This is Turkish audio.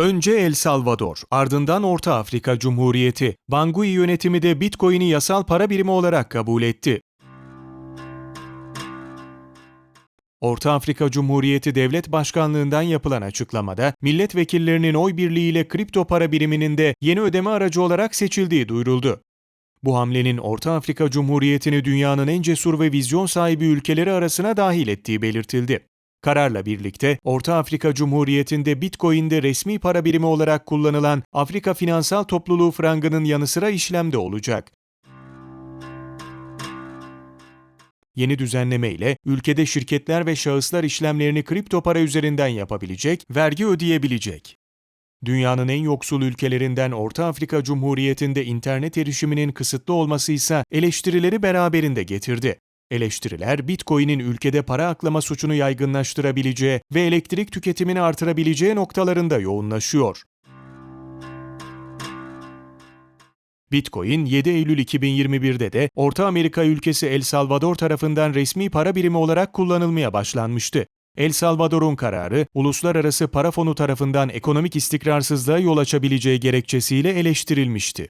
Önce El Salvador, ardından Orta Afrika Cumhuriyeti. Bangui yönetimi de Bitcoin'i yasal para birimi olarak kabul etti. Orta Afrika Cumhuriyeti Devlet Başkanlığından yapılan açıklamada, milletvekillerinin oy birliğiyle kripto para biriminin de yeni ödeme aracı olarak seçildiği duyuruldu. Bu hamlenin Orta Afrika Cumhuriyeti'ni dünyanın en cesur ve vizyon sahibi ülkeleri arasına dahil ettiği belirtildi. Kararla birlikte Orta Afrika Cumhuriyeti'nde Bitcoin'de resmi para birimi olarak kullanılan Afrika Finansal Topluluğu frangının yanı sıra işlemde olacak. Yeni düzenleme ile ülkede şirketler ve şahıslar işlemlerini kripto para üzerinden yapabilecek, vergi ödeyebilecek. Dünyanın en yoksul ülkelerinden Orta Afrika Cumhuriyeti'nde internet erişiminin kısıtlı olması ise eleştirileri beraberinde getirdi. Eleştiriler, Bitcoin'in ülkede para aklama suçunu yaygınlaştırabileceği ve elektrik tüketimini artırabileceği noktalarında yoğunlaşıyor. Bitcoin 7 Eylül 2021'de de Orta Amerika ülkesi El Salvador tarafından resmi para birimi olarak kullanılmaya başlanmıştı. El Salvador'un kararı, uluslararası para fonu tarafından ekonomik istikrarsızlığa yol açabileceği gerekçesiyle eleştirilmişti.